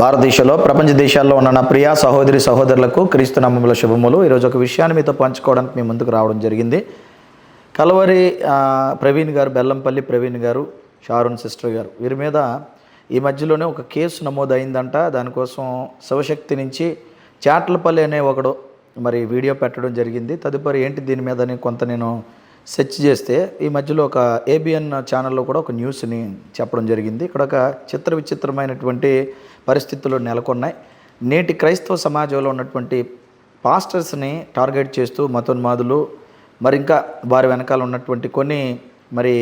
భారతదేశంలో ప్రపంచ దేశాల్లో ఉన్న నా ప్రియా సహోదరి సహోదరులకు క్రీస్తు నామముల శుభములు. ఈరోజు ఒక విషయాన్ని మీతో పంచుకోవడానికి మీ ముందుకు రావడం జరిగింది. కలవరి ప్రవీణ్ గారు బెల్లంపల్లి ప్రవీణ్ గారు షారున్ సిస్టర్ గారు వీరి మీద ఈ మధ్యలోనే ఒక కేసు నమోదైందంట. దానికోసం శివశక్తి నుంచి చాట్లపల్లి అనే ఒకడు మరి వీడియో పెట్టడం జరిగింది. తదుపరి ఏంటి దీని మీదని కొంత నేను సెర్చ్ చేస్తే ఈ మధ్యలో ఒక ఏబిఎన్ ఛానల్లో కూడా ఒక న్యూస్ని చెప్పడం జరిగింది. ఇక్కడ ఒక చిత్ర విచిత్రమైనటువంటి పరిస్థితులు నెలకొన్నాయి. నేటి క్రైస్తవ సమాజంలో ఉన్నటువంటి పాస్టర్స్ని టార్గెట్ చేస్తూ మతోన్మాదులు మరి ఇంకా వారి వెనకాల ఉన్నటువంటి కొన్ని మరి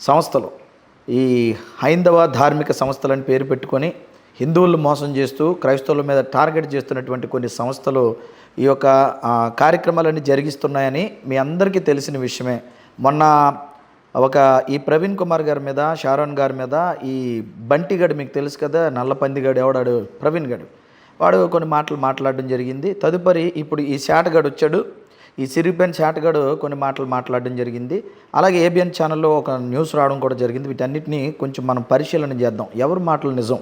సంస్థలు ఈ హైందవ ధార్మిక సంస్థలని పేరు పెట్టుకొని హిందువులు మోసం చేస్తూ క్రైస్తవుల మీద టార్గెట్ చేస్తున్నటువంటి కొన్ని సంస్థలు ఈ యొక్క కార్యక్రమాలన్నీ జరిగిస్తున్నాయని మీ అందరికీ తెలిసిన విషయమే. మొన్న ఒక ఈ ప్రవీణ్ కుమార్ గారి మీద షారోన్ గారి మీద ఈ బంటిగడు మీకు తెలుసు కదా నల్లపందిగాడు ఎవడాడు? ప్రవీణ్ గడు. వాడు కొన్ని మాటలు మాట్లాడడం జరిగింది. తదుపరి ఇప్పుడు ఈ శాటగాడు వచ్చాడు. ఈ సిరిపెన్ శాటగాడు కొన్ని మాటలు మాట్లాడడం జరిగింది. అలాగే ఏబిఎన్ ఛానల్లో ఒక న్యూస్ రావడం కూడా జరిగింది. వీటన్నిటిని కొంచెం మనం పరిశీలన చేద్దాం. ఎవరి మాటలు నిజం?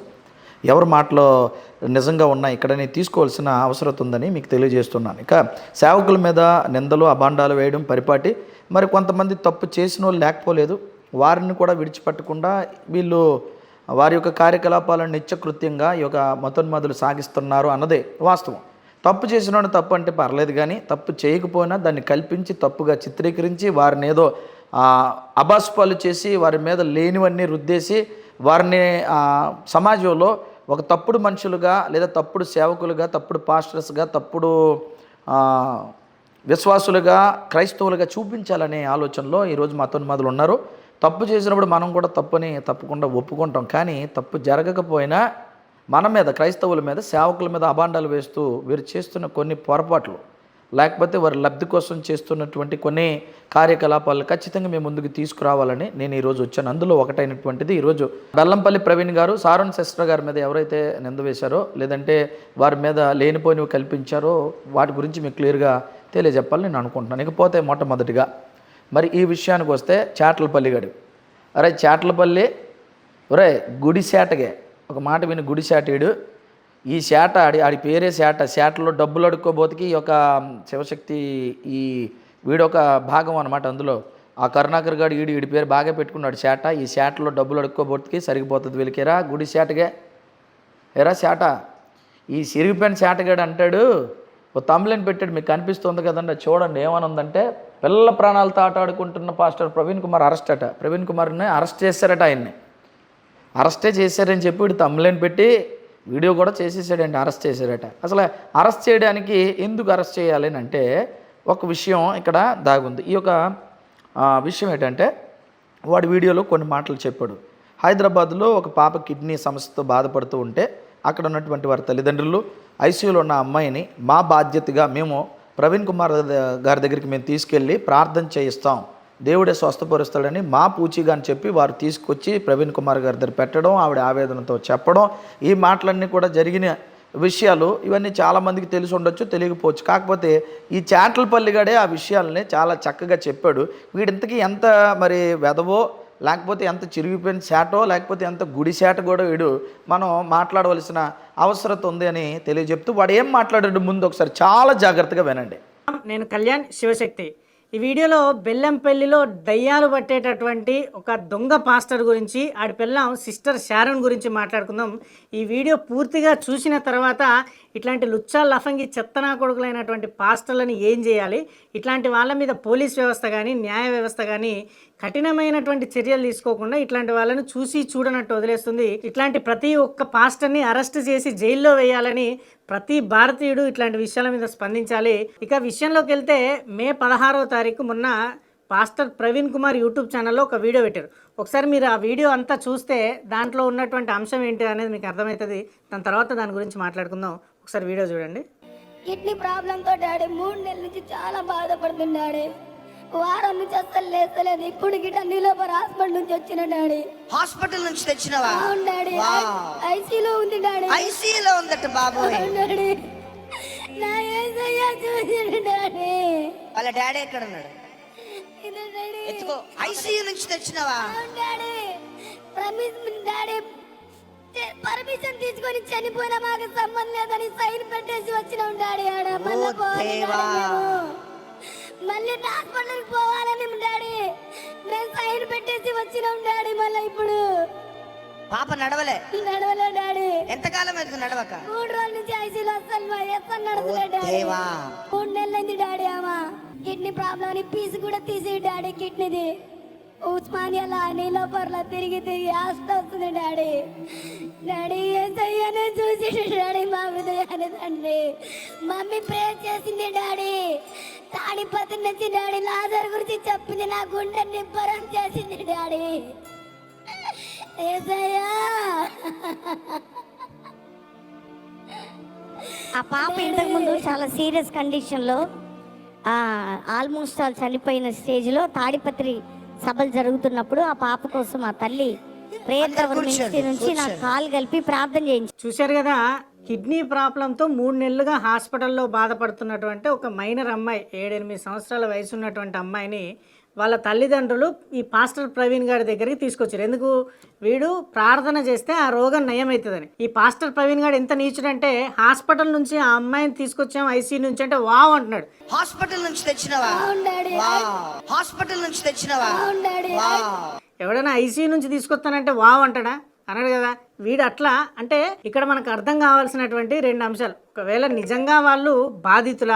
ఎవరి మాటలో నిజంగా ఉన్నాయి? ఇక్కడని తీసుకోవాల్సిన అవసరం ఉందని మీకు తెలియజేస్తున్నాను. ఇక సేవకుల మీద నిందలు అభాండాలు వేయడం పరిపాటి మరి కొంతమంది తప్పు చేసిన వాళ్ళు లేకపోలేదు. వారిని కూడా విడిచిపెట్టకుండా వీళ్ళు వారి యొక్క కార్యకలాపాలను నిత్యకృత్యంగా ఈ యొక్క మతోన్మాదులు సాగిస్తున్నారు అన్నదే వాస్తవం. తప్పు చేసిన తప్పు అంటే పర్లేదు కానీ తప్పు చేయకపోయినా దాన్ని కల్పించి తప్పుగా చిత్రీకరించి వారిని ఏదో ఆ, అబాస్పాలు చేసి వారి మీద లేనివన్నీ రుద్దేసి వారిని సమాజంలో ఒక తప్పుడు మనుషులుగా లేదా తప్పుడు సేవకులుగా తప్పుడు పాస్టర్స్గా తప్పుడు విశ్వాసులుగా క్రైస్తవులుగా చూపించాలనే ఆలోచనలో ఈరోజు మతోన్మాదులు ఉన్నారు. తప్పు చేసినప్పుడు మనం కూడా తప్పుని తప్పకుండా ఒప్పుకుంటాం. కానీ తప్పు జరగకపోయినా మన మీద క్రైస్తవుల మీద సేవకుల మీద అభాండాలు వేస్తూ వీరు చేస్తున్న కొన్ని పొరపాట్లు లేకపోతే వారి లబ్ధి కోసం చేస్తున్నటువంటి కొన్ని కార్యకలాపాలు ఖచ్చితంగా మేము ముందుకు తీసుకురావాలని నేను ఈరోజు వచ్చాను. అందులో ఒకటైనటువంటిది ఈరోజు బెల్లంపల్లి ప్రవీణ్ గారు సారుణ్ సిస్టర్ గారి మీద ఎవరైతే నింద వేశారో లేదంటే వారి మీద లేనిపోయినవి కల్పించారో వాటి గురించి మీకు క్లియర్గా తెలియజెప్పాలని నేను అనుకుంటున్నాను. ఇకపోతే మొట్టమొదటిగా మరి ఈ విషయానికి వస్తే చాట్లపల్లి గడి. అరే చాట్లపల్లి ఒరే గుడి శాటగే ఒక మాట విని గుడి శాటీడు ఈ శాట ఆడి ఆడి పేరే శాట. శాటలో డబ్బులు అడుక్కోబోతికి ఈ యొక్క శివశక్తి ఈ వీడొక భాగం అనమాట అందులో. ఆ కరుణాకర్ గారు ఈడు ఈడి పేరు బాగా పెట్టుకున్నాడు శాట. ఈ శాటలో డబ్బులు అడుక్కోబోతికి సరిగిపోతుంది వీళ్ళకిరా గుడి శాటగే ఎరా శాట? ఈ సిరిగిపోయిన శాటగాడు అంటాడు ఓ తమ్లెన్ పెట్టాడు మీకు కనిపిస్తుంది కదండి చూడండి ఏమనుందంటే పిల్లల ప్రాణాలతో ఆట ఆడుకుంటున్న పాస్టర్ ప్రవీణ్ కుమార్ అరెస్ట్ అట. ప్రవీణ్ కుమార్ని అరెస్ట్ చేశారట ఆయన్ని. అరెస్టే చేశారని చెప్పి వీడు తమ్ములేని పెట్టి వీడియో కూడా చేసేసాడండి అరెస్ట్ చేశారట. అసలు అరెస్ట్ చేయడానికి ఎందుకు అరెస్ట్ చేయాలి అని అంటే ఒక విషయం ఇక్కడ దాగుంది. ఈ యొక్క విషయం ఏంటంటే వాడు వీడియోలో కొన్ని మాటలు చెప్పాడు. హైదరాబాద్లో ఒక పాప కిడ్నీ సమస్యతో బాధపడుతూ ఉంటే అక్కడ ఉన్నటువంటి వారి తల్లిదండ్రులు ఐసీయూలో ఉన్న అమ్మాయిని మా బాధ్యతగా మేము ప్రవీణ్ కుమార్ గారి దగ్గరికి మేము తీసుకెళ్ళి ప్రార్థన చేయిస్తాం. దేవుడే స్వస్థపరుస్తాడని మా పూచిగా అని చెప్పి వారు తీసుకొచ్చి ప్రవీణ్ కుమార్ గారి దగ్గర పెట్టడం ఆవిడ ఆవేదనతో చెప్పడం ఈ మాటలన్నీ కూడా జరిగిన విషయాలు ఇవన్నీ చాలామందికి తెలిసి ఉండొచ్చు తెలియకపోవచ్చు. కాకపోతే ఈ చాటలపల్లిగాడే ఆ విషయాలని చాలా చక్కగా చెప్పాడు. వీడింతకీ ఎంత మరి వెదవో లేకపోతే ఎంత చిరిగిపోయిన శాటో లేకపోతే ఎంత గుడి శాట కూడా వీడు మనం మాట్లాడవలసిన అవసరత ఉంది అని తెలియజెప్తూ వాడు ఏం మాట్లాడాడు ముందు ఒకసారి చాలా జాగ్రత్తగా వినండి. నేను కళ్యాణ్ శివశక్తి. ఈ వీడియోలో బెల్లంపల్లిలో దయ్యాలు పట్టేటటువంటి ఒక దొంగ పాస్టర్ గురించి ఆడి పిల్లం సిస్టర్ శారన్ గురించి మాట్లాడుకుందాం. ఈ వీడియో పూర్తిగా చూసిన తర్వాత ఇట్లాంటి లుచ్చా లఫంగి చెత్తనా కొడుకులైనటువంటి పాస్టర్లను ఏం చేయాలి? ఇట్లాంటి వాళ్ళ మీద పోలీస్ వ్యవస్థ కానీ న్యాయ వ్యవస్థ కానీ కఠినమైనటువంటి చర్యలు తీసుకోకుండా ఇట్లాంటి వాళ్ళని చూసి చూడనట్టు వదిలేస్తుంది. ఇట్లాంటి ప్రతి ఒక్క పాస్టర్ని అరెస్ట్ చేసి జైల్లో వేయాలని ప్రతి భారతీయుడు ఇట్లాంటి విషయాల మీద స్పందించాలి. ఇక విషయంలోకి వెళ్తే మే పదహారవ తారీఖు మొన్న పాస్టర్ ప్రవీణ్ కుమార్ యూట్యూబ్ ఛానల్లో ఒక వీడియో పెట్టారు. ఒకసారి మీరు ఆ వీడియో అంతా చూస్తే దాంట్లో ఉన్నటువంటి అంశం ఏంటి అనేది మీకు అర్థమవుతుంది. దాని తర్వాత దాని గురించి మాట్లాడుకుందాం. ఒకసారి వీడియో చూడండి. కిడ్నీ ప్రాబ్లంతో డాడీ మూడు నెలల నుంచి చాలా బాధపడుతుంది వారం నుంచి అస్సలు లేస్తలేదు. ఇప్పుడు గిట్ట నీలోపర్ హాస్పిటల్ నుంచి వచ్చిన డాడీ. హాస్పిటల్ నుంచి తెచ్చినవా? అవును డాడీ. ఐసీలో ఉంది డాడీ. ఐసీయూలో ఉందట అవును డాడీ. నా ఏసయ్య చూసిన డాడీ. వాళ్ళ డాడీ ఎక్కడ ఉన్నాడు ఎత్తుకో. ఐసీయూ నుంచి తెచ్చినవా? డాడీ. ప్రమిస్ డాడీ పర్మిషన్ తీసుకొని చనిపోయిన మాకు సంబంధం లేదని సైన్ పెట్టేసి వచ్చిన డాడీ. ఆడ మళ్ళీ మళ్ళీ హాస్పిటల్కి పోవాలని డాడీ. మేము సైన్ పెట్టేసి వచ్చినాం డాడీ మళ్ళీ ఇప్పుడు. పాప నడవలే. నడవలే డాడీ. ఎంతకాలం అవుతుంది నడవక? మూడు రోజుల నుంచి ఐసీలో అసలు ఎక్కడ నడవలే డాడీ. మూడు నెలలైంది డాడీ ఆమె. కిడ్నీ ప్రాబ్లం అని పీసు కూడా తీసి డాడీ కిడ్నీది. ఉస్మానియాలో నీలోపర్లో తిరిగి తిరిగి ఆస్తి వస్తుంది డాడీ. డాడీ ఏం చెయ్యనే చూసి డాడీ మా హృదయాన్ని తండ్రి. మమ్మీ ప్రే చేసింది డాడీ. తాడిపత్రి నుంచి డాడీ లాజర్ గురించి చెప్పింది నా గుండె నిబ్బరం చేసింది డాడీ. ఏసయ్యా ఆ పాప ఇంతకు ముందు చాలా సీరియస్ కండిషన్లో ఆల్మోస్ట్ ఆల్ చనిపోయిన స్టేజ్లో తాడిపత్రి సభలు జరుగుతున్నప్పుడు ఆ పాప కోసం ఆ తల్లి ప్రేయర్ మినిస్ట్రీ నుంచి నాకు కూర్చోండి. కాల్ కలిపి ప్రార్థన చేయించి చూశారు కదా కిడ్నీ ప్రాబ్లంతో మూడు నెలలుగా హాస్పిటల్లో బాధపడుతున్నటువంటి ఒక మైనర్ అమ్మాయి ఏడెనిమిది సంవత్సరాల వయసు ఉన్నటువంటి అమ్మాయిని వాళ్ళ తల్లిదండ్రులు ఈ పాస్టర్ ప్రవీణ్ గారి దగ్గరికి తీసుకొచ్చారు. ఎందుకు? వీడు ప్రార్థన చేస్తే ఆ రోగం నయమవుతుందని. ఈ పాస్టర్ ప్రవీణ్ గారు ఎంత నీచుడంటే హాస్పిటల్ నుంచి ఆ అమ్మాయిని తీసుకొచ్చాం ఐసీ నుంచి అంటే వావ్ అంటున్నాడు. హాస్పిటల్ నుంచి తెచ్చినవా. హాస్పిటల్ నుంచి తెచ్చినవా. ఎవడైనా ఐసీ నుంచి తీసుకొస్తానంటే వావ్ అంటాడా? అన్నాడు కదా. వీడు అట్లా అంటే ఇక్కడ మనకు అర్థం కావాల్సినటువంటి రెండు అంశాలు. ఒకవేళ నిజంగా వాళ్ళు బాధితుల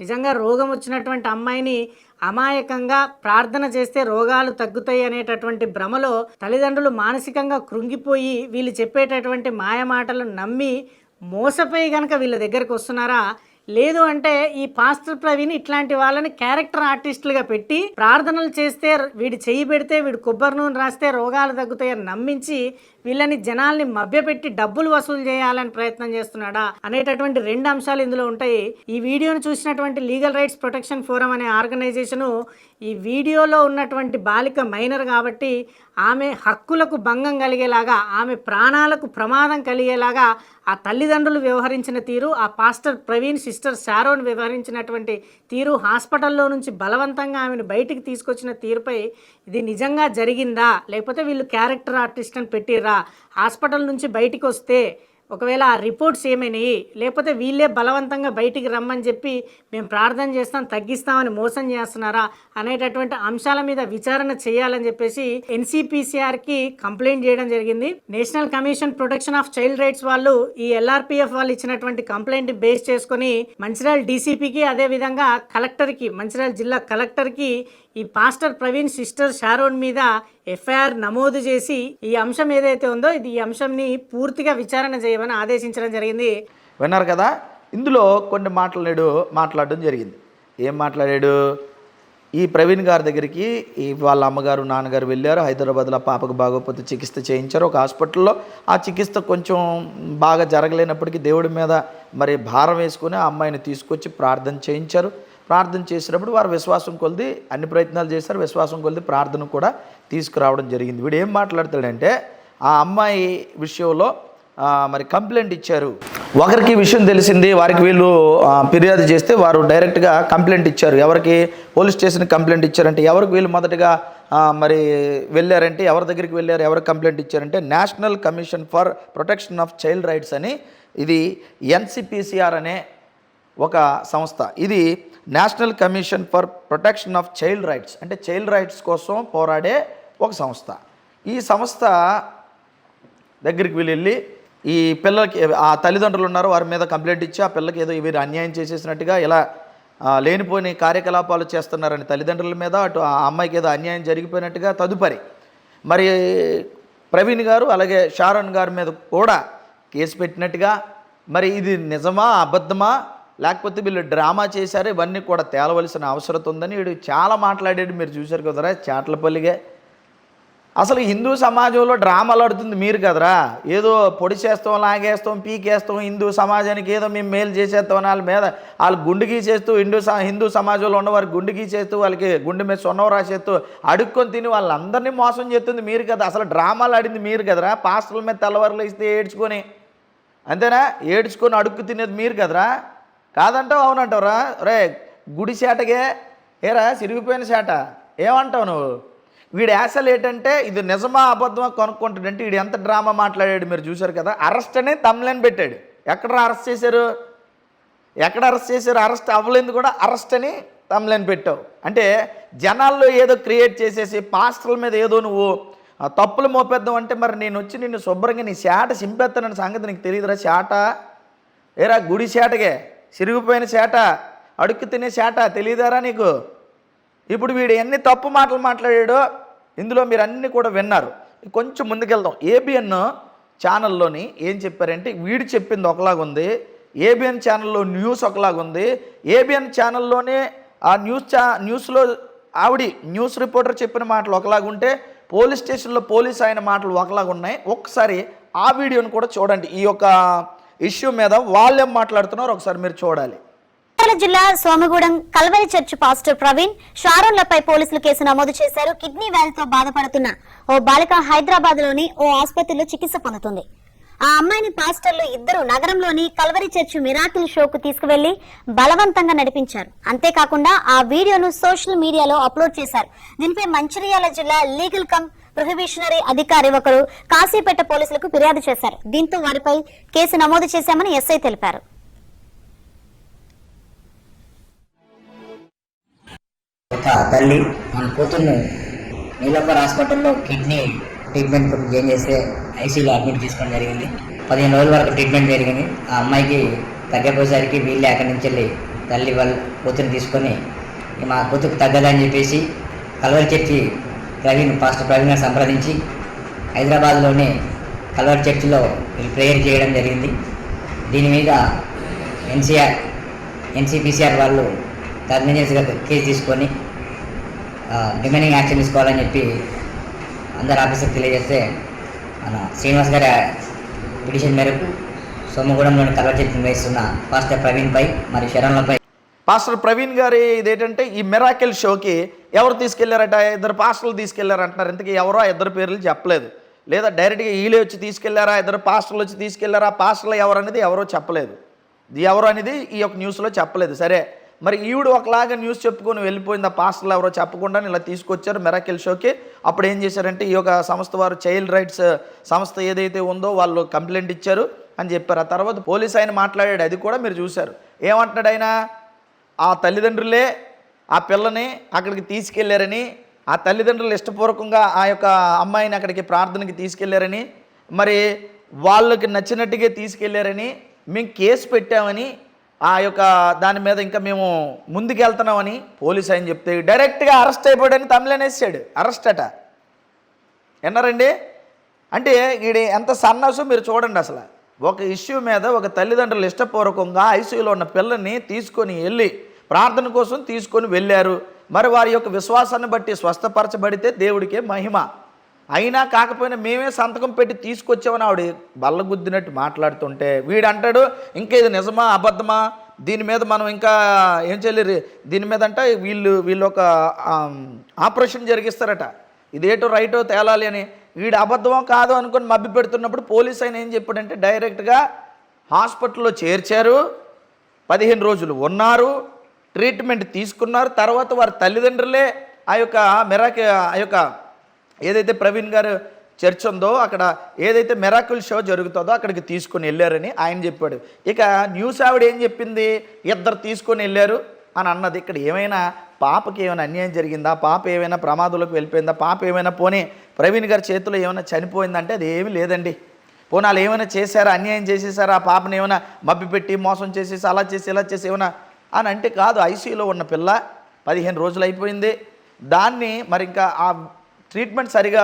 నిజంగా రోగం వచ్చినటువంటి అమ్మాయిని అమాయకంగా ప్రార్థన చేస్తే రోగాలు తగ్గుతాయి అనేటటువంటి భ్రమలో తల్లిదండ్రులు మానసికంగా కృంగిపోయి వీళ్ళు చెప్పేటటువంటి మాయమాటలు నమ్మి మోసపోయి గనక వీళ్ళ దగ్గరకు వస్తున్నారా? లేదు అంటే ఈ పాస్టర్ ప్రవీణ్ ఇట్లాంటి వాళ్ళని క్యారెక్టర్ ఆర్టిస్టులుగా పెట్టి ప్రార్థనలు చేస్తే వీడు చెయ్యి పెడితే వీడు కొబ్బరి నూనె రాస్తే రోగాలు తగ్గుతాయని నమ్మించి వీళ్ళని జనాల్ని మభ్యపెట్టి డబ్బులు వసూలు చేయాలని ప్రయత్నం చేస్తున్నాడా అనేటటువంటి రెండు అంశాలు ఇందులో ఉంటాయి. ఈ వీడియోను చూసినటువంటి లీగల్ రైట్స్ ప్రొటెక్షన్ ఫోరం అనే ఆర్గనైజేషను ఈ వీడియోలో ఉన్నటువంటి బాలిక మైనర్ కాబట్టి ఆమె హక్కులకు భంగం కలిగేలాగా ఆమె ప్రాణాలకు ప్రమాదం కలిగేలాగా ఆ తల్లిదండ్రులు వ్యవహరించిన తీరు ఆ పాస్టర్ ప్రవీణ్ సిస్టర్ శారోన్ వ్యవహరించినటువంటి తీరు హాస్పిటల్లో నుంచి బలవంతంగా ఆమెను బయటికి తీసుకొచ్చిన తీరుపై ఇది నిజంగా జరిగిందా? లేకపోతే వీళ్ళు క్యారెక్టర్ ఆర్టిస్ట్ అని పెట్టిర్రా? హాస్పిటల్ నుంచి బయటికి వస్తే ఒకవేళ ఆ రిపోర్ట్స్ ఏమైనాయి లేకపోతే వీళ్ళే బలవంతంగా బయటికి రమ్మని చెప్పి మేము ప్రార్థన చేస్తాం తగ్గిస్తామని మోసం చేస్తున్నారా అనేటటువంటి అంశాల మీద విచారణ చేయాలని చెప్పేసి ఎన్సిపిసిఆర్కి కంప్లైంట్ చేయడం జరిగింది. National commission protection of child rights వాళ్ళు ఈ ఎల్ఆర్పిఎఫ్ వాళ్ళు ఇచ్చినటువంటి కంప్లైంట్ బేస్ చేసుకొని మంచిర్యాల డీసీపీకి అదే విధంగా కలెక్టర్కి మంచిర్యాల జిల్లా కలెక్టర్కి ఈ పాస్టర్ ప్రవీణ్ సిస్టర్ షారోన్ మీద ఎఫ్ఐఆర్ నమోదు చేసి ఈ అంశం ఏదైతే ఉందో ఇది ఈ అంశంని పూర్తిగా విచారణ చేయమని ఆదేశించడం జరిగింది. విన్నారు కదా? ఇందులో కొన్ని మాట్లాడు మాట్లాడడం జరిగింది. ఏం మాట్లాడాడు? ఈ ప్రవీణ్ గారి దగ్గరికి వాళ్ళ అమ్మగారు నాన్నగారు వెళ్ళారు. హైదరాబాద్లో పాపకు బాగోపోతే చికిత్స చేయించారు. ఒక హాస్పిటల్లో ఆ చికిత్స కొంచెం బాగా జరగలేనప్పటికీ దేవుడి మీద మరి భారం వేసుకుని ఆ అమ్మాయిని తీసుకొచ్చి ప్రార్థన చేయించారు. ప్రార్థన చేసినప్పుడు వారు విశ్వాసం కొలిది అన్ని ప్రయత్నాలు చేశారు. విశ్వాసం కొలిది ప్రార్థన కూడా తీసుకురావడం జరిగింది. వీడు ఏం మాట్లాడతాడంటే ఆ అమ్మాయి విషయంలో మరి కంప్లైంట్ ఇచ్చారు. ఒకరికి విషయం తెలిసింది వారికి వీళ్ళు ఫిర్యాదు చేస్తే వారు డైరెక్ట్గా కంప్లైంట్ ఇచ్చారు. ఎవరికి పోలీస్ స్టేషన్ కంప్లైంట్ ఇచ్చారంటే ఎవరికి వీళ్ళు మొదటగా మరి వెళ్ళారంటే ఎవరి దగ్గరికి వెళ్ళారు ఎవరికి కంప్లైంట్ ఇచ్చారంటే national commission for protection of child rights అని ఇది ఎన్సిపిసిఆర్ అనే ఒక సంస్థ. ఇది national commission for protection of child rights. అంటే చైల్డ్ రైట్స్ కోసం పోరాడే ఒక సంస్థ. ఈ సంస్థ దగ్గరికి వెళ్ళి ఈ పిల్లలకి ఆ తల్లిదండ్రులు ఉన్నారు వారి మీద కంప్లైంట్ ఇచ్చి ఆ పిల్లకి ఏదో వీరు అన్యాయం చేసేసినట్టుగా ఇలా లేనిపోని కార్యకలాపాలు చేస్తున్నారని తల్లిదండ్రుల మీద అటు ఆ అమ్మాయికి ఏదో అన్యాయం జరిగిపోయినట్టుగా తదుపరి. మరి ప్రవీణ్ గారు అలాగే షారోన్ గారి మీద కూడా కేసు పెట్టినట్టుగా మరి ఇది నిజమా అబద్ధమా లేకపోతే వీళ్ళు డ్రామా చేశారు ఇవన్నీ కూడా తేలవలసిన అవసరం ఉందని వీడు చాలా మాట్లాడాడు. మీరు చూశారు కదరా చాట్లపల్లిగే. అసలు హిందూ సమాజంలో డ్రామాలు ఆడుతుంది మీరు కదరా? ఏదో పొడి చేస్తాం లాగేస్తాం పీకేస్తాం హిందూ సమాజానికి ఏదో మేము మేలు చేసేస్తాం వాళ్ళ మీద వాళ్ళు గుండు గీసేస్తూ హిందూ స హిందూ సమాజంలో ఉన్నవారు గుండు గీసేస్తూ వాళ్ళకి గుండె మీద సొన్నం రాసేస్తూ అడుక్కొని తిని వాళ్ళందరినీ మోసం చేస్తుంది మీరు కదా. అసలు డ్రామాలు ఆడింది మీరు కదరా? పాస్టర్ల మీద తెల్లవారులు ఇస్తే ఏడ్చుకొని అంతేనా? ఏడ్చుకొని అడుక్కు తినేది మీరు కదరా? కాదంటావు అవునంటావురా? రే గుడి శాటగే ఏరా సిరిగిపోయిన చేట ఏమంటావు నువ్వు? వీడు యాసలు ఏంటంటే ఇది నిజమా అబద్ధమా కొనుక్కుంటాడంటే వీడు ఎంత డ్రామా మాట్లాడాడు మీరు చూశారు కదా అరెస్ట్ అనే తమ్లైన్ పెట్టాడు. ఎక్కడ అరెస్ట్ చేశారు? ఎక్కడ అరెస్ట్ చేశారు? అరెస్ట్ అవ్వలేదు కూడా అరెస్ట్ అని తమ్లైన్ పెట్టావు. అంటే జనాల్లో ఏదో క్రియేట్ చేసేసి పాస్టర్ల మీద ఏదో నువ్వు ఆ, తప్పులు మోపేద్దాం అంటే మరి నేను వచ్చి నిన్ను శుభ్రంగా నీ చేట సింపేస్తానన్న సంగతి నీకు తెలియదురా చేట ఏరా గుడి చేటగే సిరిగిపోయిన చేట అడుక్కు తినే చేట తెలియదారా నీకు? ఇప్పుడు వీడు ఎన్ని తప్పు మాటలు మాట్లాడాడో ఇందులో మీరు అన్నీ కూడా విన్నారు. కొంచెం ముందుకెళ్దాం. ఏబిఎన్ ఛానల్లోని ఏం చెప్పారంటే వీడు చెప్పింది ఒకలాగా ఉంది. ఏబిఎన్ ఛానల్లో న్యూస్ ఒకలాగా ఉంది. ఏబిఎన్ ఛానల్లోనే ఆ న్యూస్ ఛా న్యూస్లో ఆవిడ న్యూస్ రిపోర్టర్ చెప్పిన మాటలు ఒకలాగుంటే పోలీస్ స్టేషన్లో పోలీస్ ఆయన మాటలు ఒకలాగా ఉన్నాయి. ఒక్కసారి ఆ వీడియోని కూడా చూడండి. ఈ యొక్క ఇష్యూ మీద వాళ్ళేం మాట్లాడుతున్నారో ఒకసారి మీరు చూడాలి. గుంటూరు జిల్లా Somagudem Calvary church pastor Praveen షారోన్లపై పోలీసులు కేసు నమోదు చేశారు. కిడ్నీ వ్యాధితో బాధపడుతున్న ఓ బాలిక హైదరాబాద్లోని ఓ ఆసుపత్రిలో చికిత్స పొందుతుంది. ఆ అమ్మాయిని పాస్టర్లు ఇద్దరు నగరంలోని కల్వరి చర్చ్ మిరాకిల్ షోకు తీసుకువెళ్ళి బలవంతంగా నడిపించారు. అంతేకాకుండా ఆ వీడియోను సోషల్ మీడియాలో అప్లోడ్ చేశారు. దీనిపై మంచిర్యాల జిల్లా లీగల్ కమ్ ప్రొహిబిషనరీ అధికారి ఒకరు కాశీపేట పోలీసులకు ఫిర్యాదు చేశారు. దీంతో వారిపై కేసు నమోదు చేశామని ఎస్ఐ తెలిపారు. తల్లి మన కూతుర్ని నీలంబర్ హాస్పిటల్లో కిడ్నీ ట్రీట్మెంట్ కొరకు చేస్తే ఐసీయూలో అడ్మిట్ తీసుకోవడం జరిగింది. పదిహేను రోజుల వరకు ట్రీట్మెంట్ జరిగింది. ఆ అమ్మాయికి తగ్గపోయేసరికి వీళ్ళే అక్కడి నుంచి వెళ్ళి తల్లి వాళ్ళ కూతుర్ని తీసుకొని మా కూతురు తగ్గదని చెప్పేసి Calvary church Praveen pastor Praveen సంప్రదించి హైదరాబాద్లోని కలవరి చర్చిలో వీళ్ళు ప్రేయర్ చేయడం జరిగింది. దీని మీద ఎన్సీఆర్ ఎన్సీపీసీఆర్ వాళ్ళు టర్మినేషన్గా కేసు తీసుకొని డిమాండింగ్ యాక్షన్ తీసుకోవాలని చెప్పి అందరు ఆఫీసర్కి తెలియజేస్తే మన శ్రీనివాస్ గారి పిటిషన్ మేరకు సోమగూడెంలోని కలవచెట్టు వేస్తున్న పాస్టర్ ప్రవీణ్పై మరియు శరణ్లపై పాస్టర్ ప్రవీణ్ గారి ఇదేంటంటే ఈ మెరాకిల్ షోకి ఎవరు తీసుకెళ్ళారట? ఇద్దరు పాస్టర్లు తీసుకెళ్ళారు అంటున్నారు. ఇంతకీ ఎవరో ఇద్దరు పేర్లు చెప్పలేదు. లేదా డైరెక్ట్గా ఈలే వచ్చి తీసుకెళ్ళారా? ఇద్దరు పాస్టర్లు వచ్చి తీసుకెళ్ళారా? పాస్టర్లు ఎవరు అనేది ఎవరో చెప్పలేదు. ఎవరు అనేది ఈ యొక్క న్యూస్లో చెప్పలేదు. సరే మరి ఈవిడ ఒకలాగా న్యూస్ చెప్పుకొని వెళ్ళిపోయింది? ఆ పాస్టర్లు ఎవరో చెప్పకుండా ఇలా తీసుకొచ్చారు మెరాకిల్ షోకి. అప్పుడు ఏం చేశారంటే ఈ యొక్క సంస్థ వారు చైల్డ్ రైట్స్ సంస్థ ఏదైతే ఉందో వాళ్ళు కంప్లైంట్ ఇచ్చారు అని చెప్పారు. ఆ తర్వాత పోలీస్ ఆయన మాట్లాడాడు. అది కూడా మీరు చూశారు. ఏమంటున్నాడు ఆయన? ఆ తల్లిదండ్రులే ఆ పిల్లని అక్కడికి తీసుకెళ్ళారని ఆ తల్లిదండ్రులు ఇష్టపూర్వకంగా ఆ యొక్క అమ్మాయిని అక్కడికి ప్రార్థనకి తీసుకెళ్ళారని మరి వాళ్ళకి నచ్చినట్టుగా తీసుకెళ్ళారని మేము కేసు పెట్టామని ఆ యొక్క దాని మీద ఇంకా మేము ముందుకెళ్తున్నామని పోలీస్ ఆయన చెప్తే డైరెక్ట్గా అరెస్ట్ అయిపోయాడని తమిళనేసాడు అరెస్ట్ అట. విన్నారండి అంటే ఈడ ఎంత సన్నాసు మీరు చూడండి అసలు. ఒక ఇష్యూ మీద ఒక తల్లిదండ్రులు ఇష్టపూర్వకంగా ఐసీయూలో ఉన్న పిల్లల్ని తీసుకొని వెళ్ళి ప్రార్థన కోసం తీసుకొని వెళ్ళారు. మరి వారి యొక్క విశ్వాసాన్ని బట్టి స్వస్థపరచబడితే దేవుడికే మహిమ. అయినా కాకపోయినా మేమే సంతకం పెట్టి తీసుకొచ్చామని ఆవిడ బల్లగుద్దినట్టు మాట్లాడుతుంటే వీడు అంటాడు ఇంకా ఇది నిజమా? అబద్ధమా? దీని మీద మనం ఇంకా ఏం చేయలేరు. దీని మీద అంటే వీళ్ళు వీళ్ళు ఒక ఆపరేషన్ జరిగిస్తారట. ఇదేటో రైటో తేలాలి అని. వీడు అబద్ధమో కాదో అనుకుని మబ్బి పెడుతున్నప్పుడు పోలీస్ ఆయన ఏం చెప్పాడంటే డైరెక్ట్గా హాస్పిటల్లో చేర్చారు పదిహేను రోజులు ఉన్నారు ట్రీట్మెంట్ తీసుకున్నారు తర్వాత వారి తల్లిదండ్రులే ఆ యొక్క మెరాకి ఆ యొక్క ఏదైతే ప్రవీణ్ గారు చర్చ్ ఉందో అక్కడ ఏదైతే మెరాకుల్ షో జరుగుతుందో అక్కడికి తీసుకొని వెళ్ళారని ఆయన చెప్పాడు. ఇక న్యూస్ ఆవిడ ఏం చెప్పింది? ఇద్దరు తీసుకొని వెళ్ళారు అని అన్నది. ఇక్కడ ఏమైనా పాపకి ఏమైనా అన్యాయం జరిగిందా? పాప ఏమైనా ప్రమాదంలోకి వెళ్ళిపోయిందా? పాప ఏమైనా పోనీ ప్రవీణ్ గారి చేతిలో ఏమైనా చనిపోయిందంటే అది ఏమీ లేదండి. పోనీ వాళ్ళు ఏమైనా చేశారా? అన్యాయం చేసేసారా? ఆ పాపని ఏమైనా మబ్బిపెట్టి మోసం చేసేసి అలా చేసి ఇలా చేసి ఏమైనా అని అంటే కాదు. ఐసీయూలో ఉన్న పిల్ల పదిహేను రోజులు అయిపోయింది. దాన్ని మరి ఇంకా ఆ ట్రీట్మెంట్ సరిగా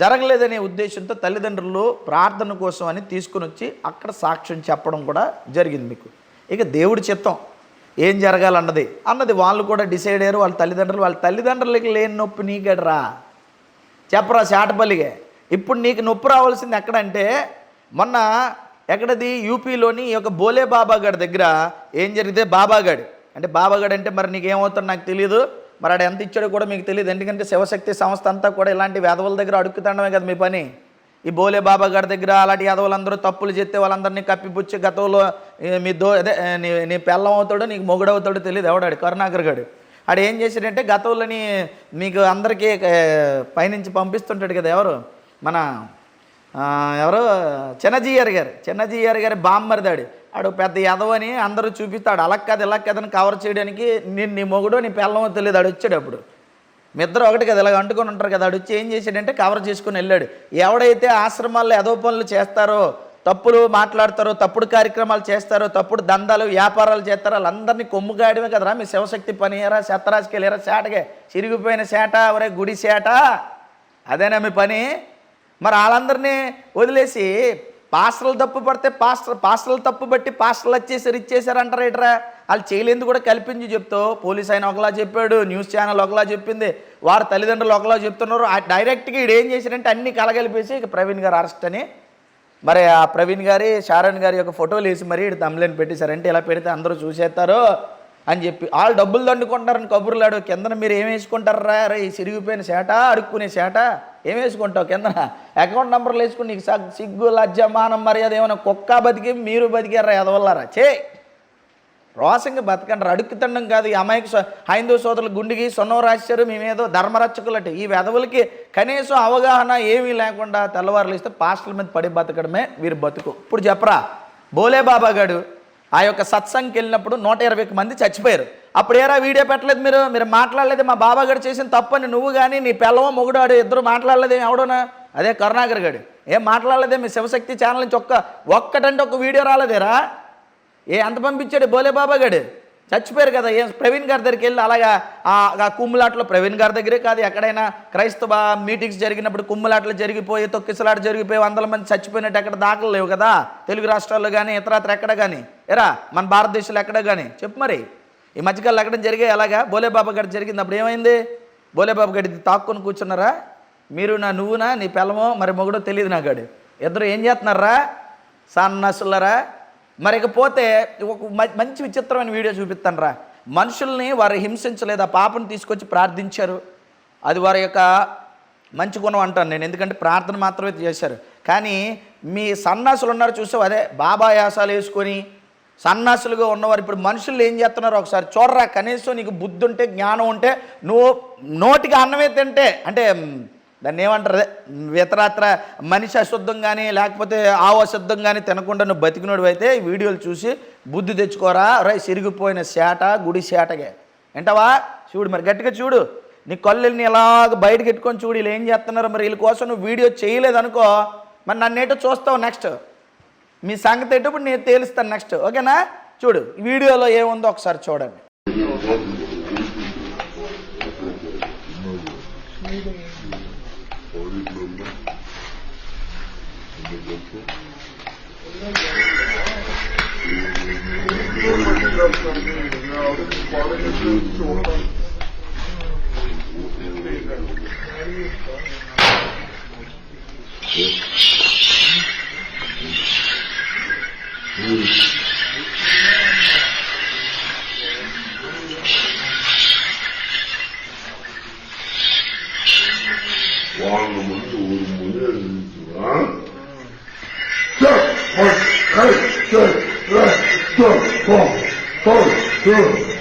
జరగలేదనే ఉద్దేశంతో తల్లిదండ్రులు ప్రార్థన కోసం అని తీసుకుని వచ్చి అక్కడ సాక్ష్యం చెప్పడం కూడా జరిగింది మీకు. ఇక దేవుడి చిత్తం ఏం జరగాలన్నది. అన్నది వాళ్ళు కూడా డిసైడ్ అయ్యారు. వాళ్ళ తల్లిదండ్రులు వాళ్ళ తల్లిదండ్రులకి లేని నొప్పి నీకెడరా చెప్పరా చాటపల్లిగా ఇప్పుడు నీకు నొప్పి రావాల్సింది ఎక్కడంటే మొన్న ఎక్కడది? యూపీలోని ఈ యొక్క బోలే బాబాగాడి దగ్గర ఏం జరిగితే బాబాగాడి అంటే బాబాగాడు అంటే మరి నీకు ఏమవుతుందో నాకు తెలియదు మరి ఆడ ఎంత ఇచ్చాడో కూడా మీకు తెలియదు. ఎందుకంటే శివశక్తి సంస్థ అంతా కూడా ఇలాంటి వేదవుల దగ్గర అడుక్కుతండమే కదా మీ పని. ఈ బోలే బాబా గారి దగ్గర అలాంటి యాదవులందరూ తప్పులు చేస్తే వాళ్ళందరినీ కప్పిపుచ్చి గతంలో మీ దో అదే నీ నీ పెళ్ళం అవుతాడో నీకు మొగుడవుతాడో తెలియదు ఎవడాడు? కరుణాకర్ గాడు. ఆడు ఏం చేశాడంటే గతంలోని మీకు అందరికీ పైనుంచి పంపిస్తుంటాడు కదా ఎవరు? మన ఎవరు? చిన్నజీఆర్ గారు. చిన్నజీఆర్ గారి బామ్మరిదాడు. ఆడు పెద్ద ఎదవని అందరూ చూపిస్తాడు. అలా కాదు ఇలా కాదని కవర్ చేయడానికి నేను నీ మొగుడో నీ పిల్లమో తెలియదు. ఆడు వచ్చాడు అప్పుడు. మీ ఒకటి కదా ఇలాగ అంటుకొని ఉంటారు కదా. ఆడు వచ్చి ఏం చేశాడంటే కవర్ చేసుకుని వెళ్ళాడు. ఎవడైతే ఆశ్రమాల్లో ఎదో పనులు చేస్తారో తప్పులు మాట్లాడతారో తప్పుడు కార్యక్రమాలు చేస్తారో తప్పుడు దందాలు వ్యాపారాలు చేస్తారో వాళ్ళందరినీ కొమ్ముగాయడమే కదరా. మీ శివశక్తి పనియరా శతరాజుకి వెళ్ళారా సేటగే చిరిగిపోయిన సేట ఒరే గుడి సేట అదేనా మీ పని? మరి వాళ్ళందరినీ వదిలేసి పాస్టర్లు తప్పు పడితే పాస్టర్ పాస్టర్లు తప్పు బట్టి పాస్టర్లు వచ్చేసారు ఇచ్చేసారు అంటారు ఏంట్రా? వాళ్ళు చేయలేదు కూడా కల్పించి చెప్తావు. పోలీస్ ఆయన ఒకలా చెప్పాడు న్యూస్ ఛానల్ ఒకలా చెప్పింది వారు తల్లిదండ్రులు ఒకలా చెప్తున్నారు. ఆ డైరెక్ట్గా ఈడు ఏం చేశారంటే అన్ని కలగలిపేసి ఇక ప్రవీణ్ గారు అరెస్ట్ అని మరి ఆ ప్రవీణ్ గారి షారణ్ గారి యొక్క ఫోటోలు వేసి మరి ఇటు తమ్ములని పెట్టేశారంటే ఇలా పెడితే అందరూ చూసేస్తారు. అని చెప్పి వాళ్ళు డబ్బులు దండుకుంటారని కబుర్లాడు. కిందన మీరు ఏం వేసుకుంటారా? రే సిరిగిపోయిన సేట అడుక్కునే సేట ఏం వేసుకుంటావు కిందన? అకౌంట్ నెంబర్లు వేసుకుని నీకు సిగ్గు లజ్జ మానం మర్యాద ఏమైనా కుక్క బతికి మీరు బతికారా ఎదవల్లారా? చే రోసంగా బతకండి. అడుక్కుతండం కాదు. ఈ అమాయక సో- హైందవ సోదరులు గుండెకి సొన్నం రాశారు. మేమేదో ధర్మరక్షకులట. ఈ వెధవులకి కనీసం అవగాహన ఏమీ లేకుండా తెల్లవారులు ఇస్తే పాస్టల్ మీద పడి బతకడమే వీరు బతుకు. ఇప్పుడు చెప్పరా బోలే బాబా గాడు ఆ యొక్క సత్సంగ్కి వెళ్ళినప్పుడు నూట ఇరవై మంది చచ్చిపోయారు. అప్పుడు ఏరా వీడియో పెట్టలేదు మీరు? మీరు మాట్లాడలేదు మా బాబా గారు చేసిన తప్పని నువ్వు కానీ నీ పిల్లవో మొగుడాడు ఇద్దరు మాట్లాడలేదు ఎవడోనా? అదే కరుణాకర్ గడు. ఏం మాట్లాడలేదే మీ శివశక్తి ఛానల్ నుంచి ఒక్క ఒక్కటంటే ఒక వీడియో రాలేదేరా? ఏ అంత పంపించాడు బోలే బాబా గడు చచ్చిపోయారు కదా. ఏం ప్రవీణ్ గారి దగ్గరికి వెళ్ళి అలాగా ఆ కుమ్ములాట్లో ప్రవీణ్ గారి దగ్గరే కాదు ఎక్కడైనా క్రైస్తవ మీటింగ్స్ జరిగినప్పుడు కుమ్ములాటలు జరిగిపోయి తొక్కిసలాట జరిగిపోయి వందల మంది చచ్చిపోయినట్టు ఎక్కడ దాఖలు లేవు కదా. తెలుగు రాష్ట్రాల్లో కానీ ఇతరత్ర ఎక్కడ కానీ ఎరా మన భారతదేశంలో ఎక్కడ కానీ చెప్పు మరి. ఈ మధ్యకాలం ఎక్కడ జరిగే అలాగా? బోలే బాబా గడి జరిగింది అప్పుడు ఏమైంది? బోలేబాబు గడి తాక్కుని కూర్చున్నారా? మీరు నా నువ్వునా నీ పిల్లమో మరి మొగుడో తెలియదు నా గడు ఇద్దరు ఏం చేస్తున్నారా? సన్నసులరా? మరి ఇకపోతే ఒక మంచి విచిత్రమైన వీడియో చూపిస్తాను రా మనుషుల్ని వారు హింసించలేదు? ఆ పాపను తీసుకొచ్చి ప్రార్థించారు. అది వారి యొక్క మంచి గుణం అంటాను నేను. ఎందుకంటే ప్రార్థన మాత్రమే చేశారు. కానీ మీ సన్నాసులు ఉన్నారు చూసావు? అదే బాబా యాసాలు వేసుకొని సన్నాసులుగా ఉన్నవారు ఇప్పుడు మనుషులు ఏం చేస్తున్నారు ఒకసారి చూడరా. కనీసం నీకు బుద్ధి ఉంటే జ్ఞానం ఉంటే నువ్వు నోటికి అన్నమే తింటే అంటే దాన్ని ఏమంటారు? అదే మనిషి అశుద్ధం కానీ లేకపోతే ఆవు అశుద్ధం కానీ తినకుండా నువ్వు బతికినోడు అయితే ఈ వీడియోలు చూసి బుద్ధి తెచ్చుకోరా? రై సిరిగిపోయిన శాట గుడి శాటగే ఏంటవా చూడు మరి గట్టిగా చూడు. నీ కళ్ళని ఇలాగ బయటకు పెట్టుకొని చూడు వీళ్ళు ఏం చేస్తున్నారు మరి? వీళ్ళ కోసం నువ్వు వీడియో చేయలేదనుకో. మరి నన్ను ఏంటో చూస్తావు నెక్స్ట్ మీ సంగతి ఏంటో ఇప్పుడు నేను తేలుస్తాను నెక్స్ట్ ఓకేనా? చూడు వీడియోలో ఏముందో ఒకసారి చూడండి.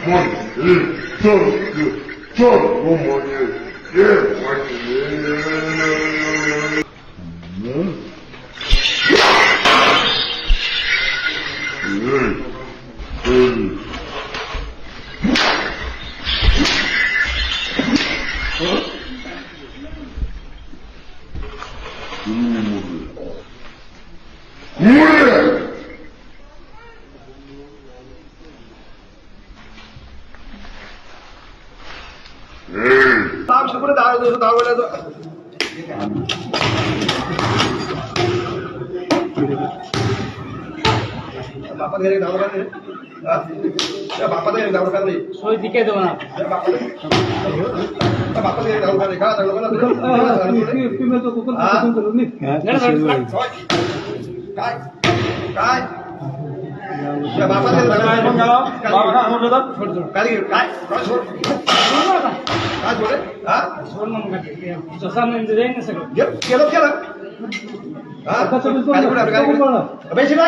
ཚོ ཚོ ཚོ ཚོ বাপাদের দাম কাটে ওই দিকে দেবো না। বাপাদের দাম কাটে কাটা দাম কাটে ফিমেল তো কুকুর কুকুর নি কাই কাই বাপাদের দাম কাটে গেল বাবা আমার দাদা ছোট ছোট কাই কাই ছোট কাজ বলে হ্যাঁ ছোট নাম কাটে সসান নেন দেন না সে গেল গেল হ্যাঁ। বেশি না।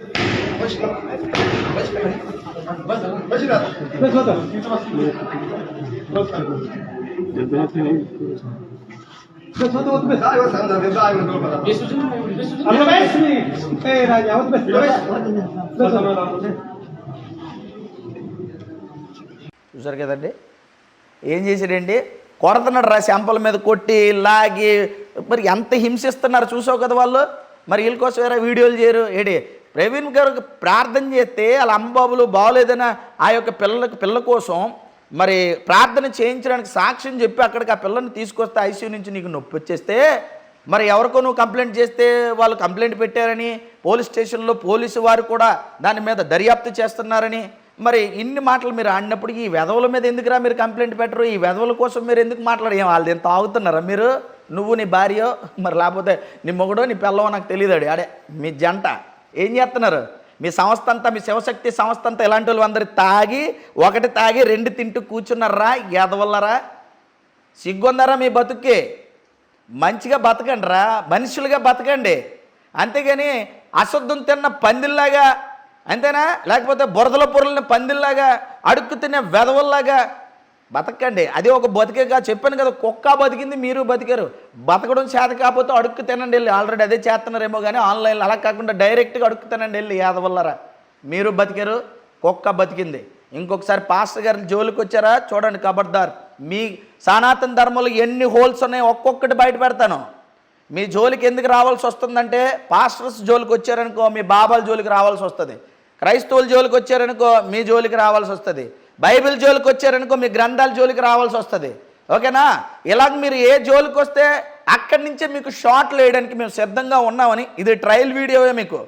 చూసారు కదండి? ఏం చేశాడండి? కొడుతున్నాడు రా శాంపల్ మీద కొట్టి లాగి మరి ఎంత హింసిస్తున్నారు చూసావు కదా వాళ్ళు? మరి వీళ్ళ కోసం వేరే వీడియోలు చేయరు? ఏడి ప్రవీణ్ గారు ప్రార్థన చేస్తే వాళ్ళ అమ్మబాబులు బాగోలేదన్న ఆ యొక్క పిల్లలకు పిల్ల కోసం మరి ప్రార్థన చేయించడానికి సాక్ష్యం చెప్పి అక్కడికి ఆ పిల్లని తీసుకొస్తే ఐసీయూ నుంచి నీకు నొప్పి వచ్చేస్తే మరి ఎవరికో నువ్వు కంప్లైంట్ చేస్తే వాళ్ళు కంప్లైంట్ పెట్టారని పోలీస్ స్టేషన్లో పోలీసు వారు కూడా దాని మీద దర్యాప్తు చేస్తున్నారని మరి ఇన్ని మాటలు మీరు ఆడినప్పుడు ఈ వెధవల మీద ఎందుకురా మీరు కంప్లైంట్ పెట్టరు? ఈ వెధవుల కోసం మీరు ఎందుకు మాట్లాడే వాళ్ళు వాళ్ళది ఎంత తాగుతున్నారా మీరు? నువ్వు నీ భార్యో మరి లేకపోతే నీ మొగుడో నీ పిల్లవో నాకు తెలియదాడు అడే మీ జంట. ఏం చేస్తున్నారు? మీ సంస్థ అంతా మీ శివశక్తి సంస్థ అంతా ఇలాంటి వాళ్ళు అందరు తాగి ఒకటి తాగి రెండు తింటూ కూర్చున్నారా? ఎదవల్లరా సిగ్గుందరా మీ బతుక్కి? మంచిగా బతకండి రా మనుషులుగా బతకండి. అంతేగాని అశుద్ధం తిన్న పందిల్లాగా అంతేనా? లేకపోతే బురదల పొరలిన పందిల్లాగా అడుక్కు తినే వెధవల్లాగా బతకండి. అది ఒక బతికేగా చెప్పాను కదా కుక్క బతికింది మీరు బతికారు. బతకడం చేత కాకపోతే అడుక్కు తినండి వెళ్ళి. ఆల్రెడీ అదే చేస్తున్నారేమో కానీ ఆన్లైన్లో అలా కాకుండా డైరెక్ట్గా అడుక్కు తినండి వెళ్ళి యాదవల్లరా. మీరు బతికారు కుక్క బతికింది. ఇంకొకసారి పాస్టర్ గారు జోలికి వచ్చారా? చూడండి ఖబర్దార్ మీ సనాతన ధర్మంలో ఎన్ని హోల్స్ ఉన్నాయో ఒక్కొక్కటి బయట పెడతాను. మీ జోలికి ఎందుకు రావాల్సి వస్తుందంటే పాస్టర్స్ జోలికి వచ్చారనుకో మీ బాబాల జోలికి రావాల్సి వస్తుంది. క్రైస్తవుల జోలికి వచ్చారనుకో మీ జోలికి రావాల్సి వస్తుంది. బైబిల్ జోలికి వచ్చారనుకో మీ గ్రంథాల జోలికి రావాల్సి వస్తుంది. ఓకేనా? ఇలాగ మీరు ఏ జోలికి వస్తే అక్కడి నుంచే మీకు షార్ట్లు వేయడానికి మేము సిద్ధంగా ఉన్నామని ఇది ట్రయల్ వీడియోవే మీకు.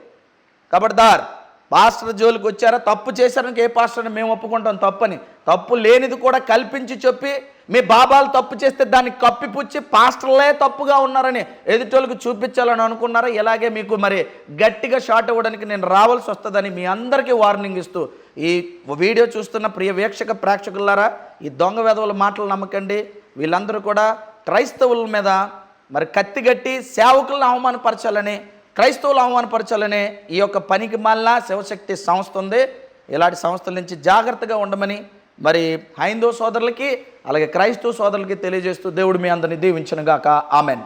కబడ్దార్. పాస్టర్ జోలికి వచ్చారా? తప్పు చేశారని ఏ పాస్టర్ని మేము ఒప్పుకుంటాం? తప్పని. తప్పు లేనిది కూడా కల్పించి చెప్పి మీ బాబాలు తప్పు చేస్తే దాన్ని కప్పిపుచ్చి పాస్టర్లే తప్పుగా ఉన్నారని ఎదుటోళ్ళకి చూపించాలని అనుకున్నారా? ఇలాగే మీకు మరి గట్టిగా షాట్ ఇవ్వడానికి నేను రావాల్సి వస్తుందని మీ అందరికీ వార్నింగ్ ఇస్తూ ఈ వీడియో చూస్తున్న ప్రియ వీక్షక ప్రేక్షకులారా ఈ దొంగ వెధవుల మాటలు నమ్మకండి. వీళ్ళందరూ కూడా క్రైస్తవుల మీద మరి కత్తిగట్టి సేవకులను అవమానపరచాలని క్రైస్తవులు అవమానపరచాలనే ఈ యొక్క పనికి మాలిన శివశక్తి సంస్థ ఉంది. ఇలాంటి సంస్థల నుంచి జాగ్రత్తగా ఉండమని మరి హైందవ సోదరులకి అలాగే క్రైస్తవ సోదరులకి తెలియజేస్తూ దేవుడు మీ అందరిని దీవించనుగాక. ఆమెన్.